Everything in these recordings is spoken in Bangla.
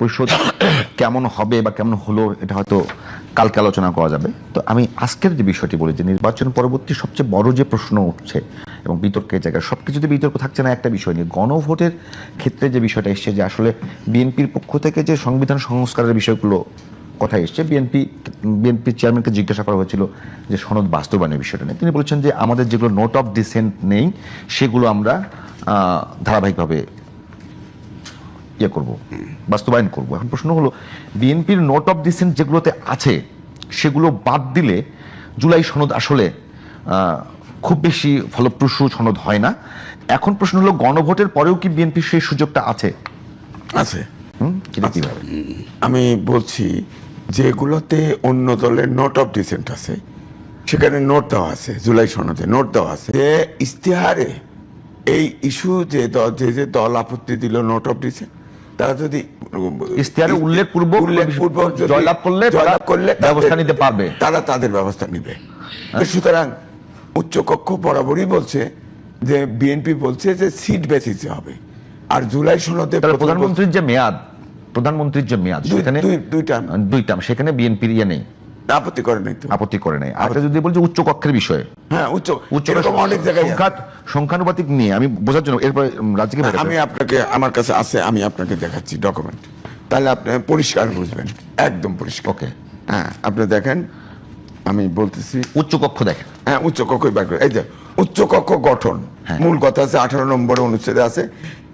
পরিষদ কেমন হবে বা কেমন হলো, এটা হয়তো কালকে আলোচনা করা যাবে। তো আমি আজকের যে বিষয়টি বলি, যে নির্বাচন পরবর্তী সবচেয়ে বড় যে প্রশ্ন উঠছে এবং বিতর্কের জায়গায় সব কিছুতে বিতর্ক থাকছে না, একটা বিষয় নিয়ে। গণভোটের ক্ষেত্রে যে বিষয়টা এসছে, যে আসলে বিএনপির পক্ষ থেকে যে সংবিধান সংস্কারের বিষয়গুলো কথা এসছে, বিএনপি বিএনপি চেয়ারম্যানকে জিজ্ঞাসা করা হয়েছিল যে সনদ বাস্তবায়নের বিষয়টা নিয়ে। তিনি বলেছেন যে আমাদের যেগুলো নোট অফ ডিসেন্ট নেই, সেগুলো আমরা ধারাবাহিকভাবে ইয়ে করব বাস্তবায়ন করব। এখন প্রশ্ন হলো বিএনপির নোট অফ ডিসেন্ট যেগুলোতে আছে সেগুলো বাদ দিলে জুলাই সনদ আসলে খুব বেশি ফলপ্রসূ সনদ হয় না। এখন প্রশ্ন হলো গণভোটের পরেও কি বিএনপির সেই সুযোগটা আছে? আছে। আমি বলছি যেগুলোতে অন্য দলের নোট অফ ডিসেন্ট আছে সেখানে নোট দেওয়া আছে জুলাই সনদে নোট দেওয়া আছে। যে ইশতেহারে এই ইস্যু যে দল যে যে দল আপত্তি দিল নোট অফ ডিসেন্ট তারা যদি উল্লেখপূর্বক যদি জয়লাভ করলে জয়লাভ করলে ব্যবস্থা নিতে পারবে। তারা তাদের ব্যবস্থা নিবে সুতরাং উচ্চকক্ষ বরাবরই বলছে যে বিএনপি বলছে যে সিট বেসিসে হবে আর জুলাই সনদে প্রধানমন্ত্রীর যে মেয়াদ প্রধানমন্ত্রীর যে মেয়াদ দুই- সেখানে দুই- দুইটা। দুইটা সেখানে বিএনপির ইয়ে নেই আপত্তি করে নাই আপত্তি করে নাই। আর যদি বলছে উচ্চ কক্ষের বিষয়ে। হ্যাঁ উচ্চ উচ্চ অনেক জায়গায় সংখ্যানুপাতিক নিয়ে আমি বোঝার জন্য এরপরে রাজ্যকে আমি আপনাকে আমার কাছে আছে আমি আপনাকে দেখাচ্ছি ডকুমেন্ট তাহলে আপনি পরিষ্কার বুঝবেন একদম পরিষ্কার। ওকে। হ্যাঁ আপনি দেখেন আমি বলতেছি উচ্চ কক্ষ দেখেন। হ্যাঁ উচ্চ কক্ষ বার করে। এই যে উচ্চ কক্ষ গঠন। হ্যাঁ। মূল কথা আছে আঠারো নম্বর অনুচ্ছেদে আছে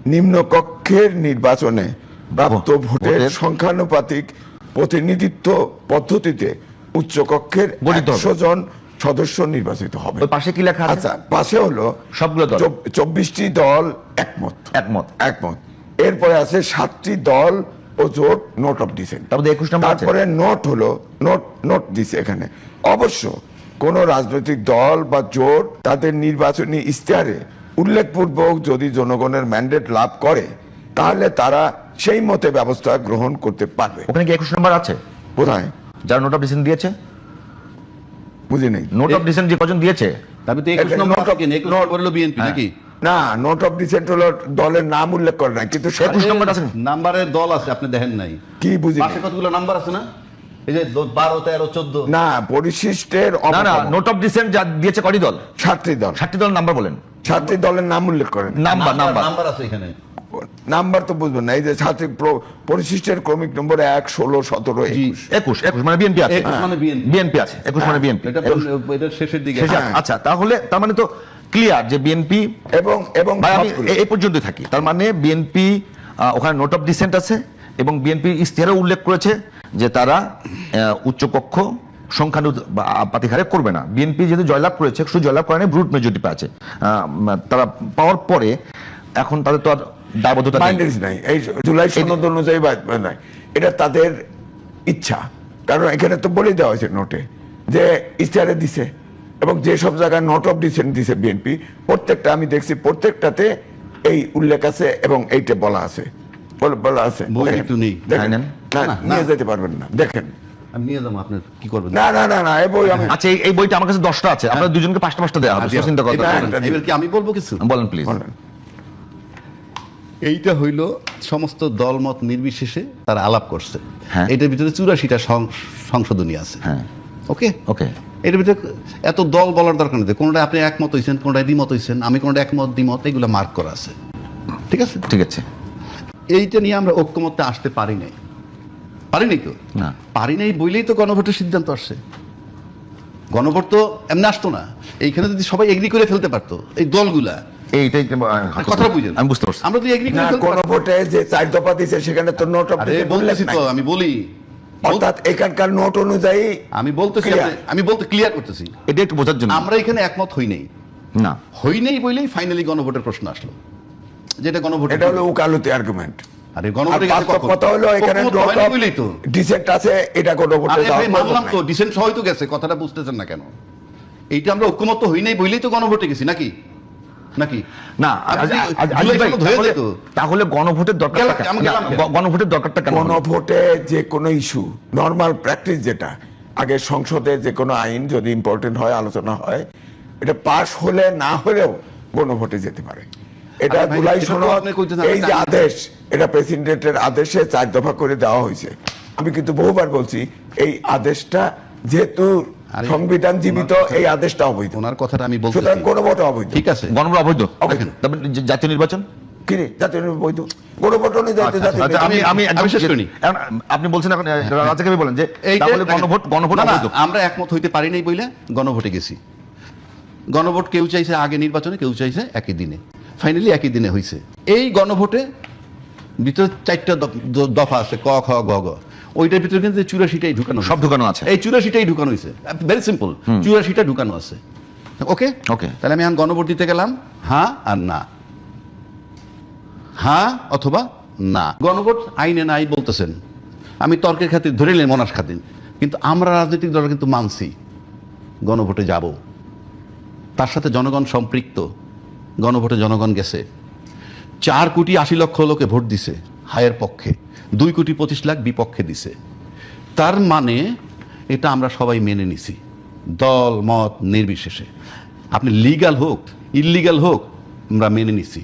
নিম্ন কক্ষের নির্বাচনে প্রাপ্ত ভোটের- সংখ্যানুপাতিক প্রতিনিধিত্ব পদ্ধতিতে উচ্চ কক্ষের গঠিত একশো জন সদস্য নির্বাচিত হবে। পাশে কি লেখা আছে? আচ্ছা পাশে হলো সবগুলো দল। চব্বিশটি দল একমত। একমত। একমত। এরপরে আছে সাতটি দল ও জোট নোট অফ ডিসেন্ট তার মধ্যে 21 নম্বর আছে? তারপরে নোট হলো নোট নোট দিছে এখানে। অবশ্য কোন রাজনৈতিক দল বা জোট তাদের নির্বাচনী ইশতেহারে উল্লেখপূর্বক যদি জনগণের ম্যান্ডেট লাভ করে তাহলে তারা সেই মতে ব্যবস্থা গ্রহণ করতে পারবে। ওখানে কি একুশ নম্বর আছে? কোথায় যারা নোট অফ ডিসেন্ট দিয়েছে? বুঝি নেই। নোট অফ ডিসেন্ট যে কজন দিয়েছে? তবে তো একুশ নম্বর একুশ নম্বর হলো বিএনপি হ্যাঁ। নাকি? না নোট অফ ডিসেন্ট হলো দলের নাম উল্লেখ করে না কিন্তু একুশ নম্বর আছে নাম্বারের দল আছে আপনি দেখেন নাই। কি বুঝি পাশে কতগুলো নাম্বার আছে না? এই যে বারো তেরো চোদ্দ। না পরিশিষ্টের না না নোট অফ ডিসেন্ট যা দিয়েছে কটি দল? সাতটি দল। ষাটটি দল নাম্বার বলেন। সাতটি দলের নাম উল্লেখ করেন নাম্বার নাম্বার। নাম্বার আছে এখানে। নাম্বার তো বুঝবেন না এই যে প্র- পরিশিষ্টের ক্রমিক নম্বর এক ষোলো সতেরো একুশ। একুশ মানে বিএনপি আছে। মানে BNP বিএনপি আছে একুশ মানে বিএনপি। এটা শেষের দিকে। হ্যাঁ। আচ্ছা তাহলে তার মানে তো ক্লিয়ার যে বিএনপি এবং এবং। এ- এই পর্যন্তই থাকি। তার মানে বিএনপি ওখানে নোট অফ ডিসেন্ট আছে এবং বিএনপি ইশতেহারে উল্লেখ করেছে যে তারা আহ, উচ্চকক্ষ সংখ্যানুপাতিক হারে করবে না। বিএনপি যেহেতু জয়লাভ করেছে শুধু জয়লাভ করে নাই ব্রুট মেজরিটি পেয়েছে। আহ, তারা পাওয়ার পরে এখন তাদের তো আর দায়বদ্ধতা নেই। মাইন্ডেজ নাই। এই জুলাই সনদ অনুযায়ী নাই। এটা তাদের ইচ্ছা। কারণ এখানে তো বলে দেওয়া হয়েছে নোটে যে ইশতেহারে দিছে এবং যে সব জায়গায় নোট অফ ডিসেন্ট দিছে বিএনপি প্রত্যেকটা আমি দেখছি প্রত্যেকটাতে এই উল্লেখ আছে এবং এইটা বলা আছে। বলা আছে। নিয়ে যেতে পারবেন না। দেখেন। আমি নিয়ে যাব আপনার। কি করবেন? না না না না এই বই আমি আচ্ছা এই- বইটা আমার কাছে দশটা আছে। আপনার দুজনকে পাঁচটা পাঁচটা দেওয়া হবে। আচ্ছা, চিন্তা কথা এবার- একটা দিন। এবার কি আমি বলব কিছু? বলেন প্লিজ বলেন। এইটা হইল সমস্ত দলমত নির্বিশেষে তারা আলাপ করছে। হ্যাঁ। এটার ভিতরে চুরাশিটা সংশোধনী আছে। হ্যাঁ। ওকে? ওকে। এটার ভিতরে এত দল বলার দরকার নেই। কোনটা আপনি একমত হয়েছেন কোনটা দ্বিমত হয়েছেন আমি কোনটা একমত দ্বিমত এগুলো মার্ক করা আছে। ঠিক আছে? ঠিক আছে। এইটা নিয়ে আমরা ঐক্যমত্যে আসতে পারি নাই। পারি নাই তো? না। পারি নাই বইলেই তো গণভোটের সিদ্ধান্ত আসছে। গণভোট তো এমনি আসতো না। এইখানে যদি সবাই এগ্রি করে ফেলতে পারতো এই দলগুলা এইটাই কথা বুঝেন। আমি বুঝতে পারছি। আমরা তো এগ্রি না কোন ভোটে যে চার দফা দিছে সেখানে তো নোট অফ আরে ডিসেন্ট উল্লেখ বলতেছি নাই। তো আমি বলি। অর্থাৎ এখানকার নোট অনুযায়ী আমি বলতেছি আমি বলতে ক্লিয়ার করতেছি। এটা একটু বোঝার জন্য। আমরা এখানে একমত হই নাই। না। হই নাই বলেই ফাইনালি গণভোটের প্রশ্ন আসলো। যেটা গণভোট এটা হলো উকালতি আর্গুমেন্ট আরে? কথা হলো এখানে তো। ডিসেন্ট আছে এটা মানলাম তো ডিসেন্ট তো গেছে কথাটা বুঝতেছেন না কেন? এইটা আমরা ঐক্যমত হই নাই বলেই তো গণভোটে গেছি নাকি? নাকি? না হয়ে তাহলে- গণভোটের দরকার? গণভোটের দরকারটা কেন? কোন হলো? ভোটে যে কোনো ইস্যু নর্মাল প্র্যাকটিস যেটা আগে সংসদে যে কোনো আইন যদি ইম্পর্টেন্ট হয় আলোচনা হয় এটা পাশ হলে না হলেও গণভোটে যেতে পারে। এটা জুলাই সনদ এই যে আদেশ এটা প্রেসিডেন্টের আদেশে চার দফা করে দেওয়া হয়েছে। আমি কিন্তু বহুবার বলছি এই আদেশটা যেহেতু সংবিধান জীবিত এই আদেশটা অবৈধ। ওনার কথাটা আমি বলতে সুতরাং মতে অবৈধ। ঠিক আছে। গণভোট অবৈধ। অবৈধ। তারপরে জাতীয় নির্বাচন? গণভোট আপনি বলছেন এখন রাজাকে বলেন যে গণভোট গণভোট আমরা একমত হইতে পারি নাই বইলে গণভোটে গেছি। গণভোট কেউ চাইছে আগে নির্বাচনে কেউ চাইছে একই দিনে। ফাইনালি একই দিনে হয়েছে এই গণভোটে ভিতরে চারটা দফা আছে ক খ গ গ। ওইটার ভিতরে কিন্তু চুরাশিটাই ঢুকানো সব ঢুকানো আছে। এই চুরাশিটাই ঢুকানো হয়েছে। ভেরি সিম্পল চুরাশিটা ঢুকানো আছে। ওকে Okay. তাহলে আমি এখন গণভোট দিতে গেলাম। হ্যাঁ আর না। হ্যাঁ অথবা না। গণভোট আইনে নাই বলতেছেন। আমি তর্কের খাতির ধরে নিলাম মনাস খাতির কিন্তু আমরা রাজনৈতিক দল কিন্তু মানছি। গণভোটে যাব। তার সাথে জনগণ সম্পৃক্ত। গণভোটে জনগণ গেছে। চার কোটি আশি লক্ষ লোকে ভোট দিছে। হায়ের পক্ষে। দুই কোটি পঁচিশ লাখ বিপক্ষে দিছে। তার মানে এটা আমরা সবাই মেনে নিছি। দল মত নির্বিশেষে। আপনি লিগাল হোক ইললিগাল হোক আমরা মেনে নিছি।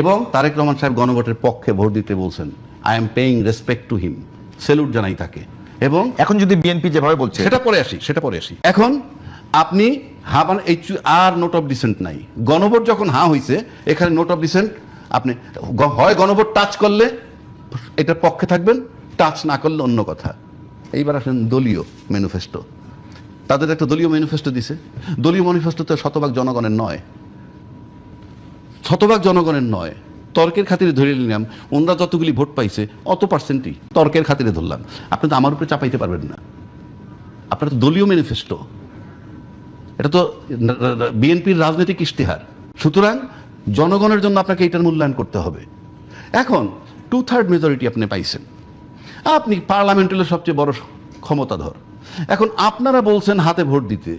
এবং তারেক রহমান সাহেব গণভোটের পক্ষে ভোট দিতে বলছেন I am paying respect to him salute জানাই তাকে। এবং এখন যদি বিএনপি যেভাবে বলছে সেটা পরে আসি সেটা পরে আসি। এখন আপনি হা মানে এই আর নোট অফ ডিসেন্ট নাই। গণভোট যখন হা হয়েছে এখানে নোট অফ ডিসেন্ট আপনি হয় গণভোট টাচ করলে এটার পক্ষে থাকবেন টাচ না করলে অন্য কথা। এইবার আসেন দলীয় ম্যানিফেস্টো তাদের একটা দলীয় ম্যানিফেস্টো দিছে। দলীয় ম্যানিফেস্টো তো শতভাগ জনগণের নয়। শতভাগ জনগণের নয়। তর্কের খাতিরে ধরে নিলাম, ওনরা যতগুলি ভোট পাইছে, অত পার্সেন্টই তর্কের খাতিরে ধরলাম। আপনি তো আমার উপরে চাপাইতে পারবেন না। আপনার তো দলীয় ম্যানিফেস্টো এটা তো বিএনপির রাজনৈতিক ইশতেহার। সুতরাং জনগণের জন্য আপনাকে এটার মূল্যায়ন করতে হবে। এখন টু থার্ড মেজরিটি আপনি পাইছেন। আপনি পার্লামেন্টের সবচেয়ে বড় ক্ষমতাধর। এখন আপনারা বলছেন হাতে ভোট দিতে।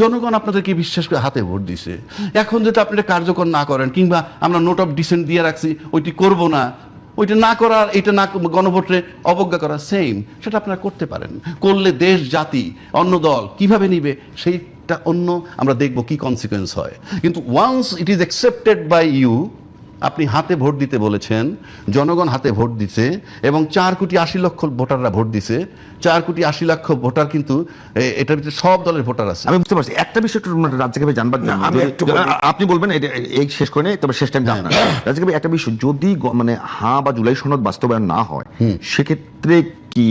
জনগণ আপনাদেরকে বিশ্বাস করে হাতে ভোট দিছে। এখন যদি আপনি কার্যকর না করেন কিংবা আমরা নোট অফ ডিসেন্ট দিয়ে রাখছি, ওইটি করব না, ওইটা না করার এটা না গণভোটে অবজ্ঞা করা সেম সেটা আপনারা করতে পারেন। করলে দেশ, জাতি, অন্য দল কীভাবে নিবে, সেইটা অন্য আমরা দেখব কি কনসিকোয়েন্স হয়। কিন্তু once it is accepted by you আপনি হাতে ভোট দিতে বলেছেন জনগণ হাতে ভোট দিছে এবং চার কোটি আশি লক্ষ ভোটাররা ভোট দিছে। চার কোটি আশি লক্ষ ভোটার কিন্তু এটার ভিতরে সব দলের ভোটার আছে। আমি বুঝতে পারছি। একটা বিষয় একটু রাজ্যকে জানবার আপনি বলবেন এটা এই শেষ করে নেই তবে শেষ টাইম জান রাজ্যকে একটা বিষয় যদি মানে হা বা জুলাই সনদ বাস্তবায়ন না হয় সেক্ষেত্রে কি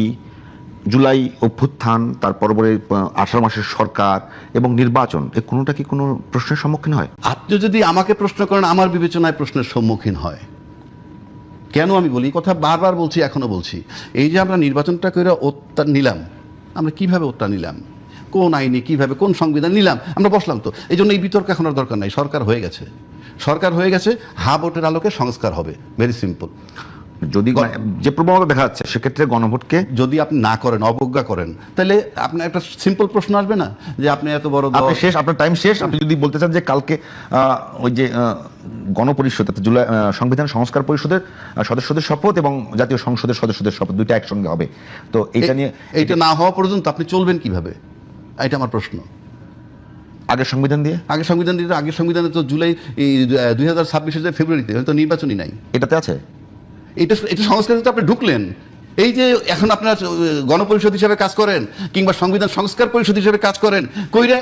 জুলাই অভ্যুত্থান, তার পরবর্তী আঠারো মাসের সরকার এবং নির্বাচন, এ কোনোটা কি কোনো প্রশ্নের সম্মুখীন হয়? আপনি যদি আমাকে প্রশ্ন করেন, আমার বিবেচনায় প্রশ্নের সম্মুখীন হয়। কেন আমি বলি? কথা বারবার বলছি, এখনও বলছি। এই যে আমরা নির্বাচনটা করে ওত্তা নিলাম, আমরা কীভাবে ওত্তা নিলাম? কোন আইনে কীভাবে, কোন সংবিধান নিলাম? আমরা বসলাম তো। এই জন্য এই বিতর্ক এখন আর দরকার নাই। সরকার হয়ে গেছে। সরকার হয়ে গেছে, হা ভোটের আলোকে সংস্কার হবে। ভেরি সিম্পল যদি মানে যে প্রবণতা দেখা যাচ্ছে সেক্ষেত্রে গণভোটকে যদি আপনি না করেন অবজ্ঞা করেন তাহলে আপনার একটা সিম্পল প্রশ্ন আসবে না? যে আপনি এত বড় আপনি শেষ আপনার টাইম শেষ। আপনি যদি বলতে চান যে কালকে ওই যে গণপরিষদ অর্থাৎ জুলাই সংবিধান সংস্কার পরিষদের সদস্যদের শপথ এবং জাতীয় সংসদের সদস্যদের শপথ দুইটা একসঙ্গে হবে। তো এটা নিয়ে এইটা না হওয়া পর্যন্ত আপনি চলবেন কীভাবে? এটা আমার প্রশ্ন। আগের সংবিধান দিয়ে? আগের সংবিধান দিতে আগের সংবিধানে তো জুলাই দুই হাজার ছাব্বিশের যে ফেব্রুয়ারিতে হয়তো নির্বাচনই নাই। এটাতে আছে? এটা এটা সংস্কার আপনি ঢুকলেন। এই যে এখন আপনার গণপরিষদ হিসাবে কাজ করেন, কিংবা সংবিধান সংস্কার পরিষদ হিসাবে কাজ করেন, কইরা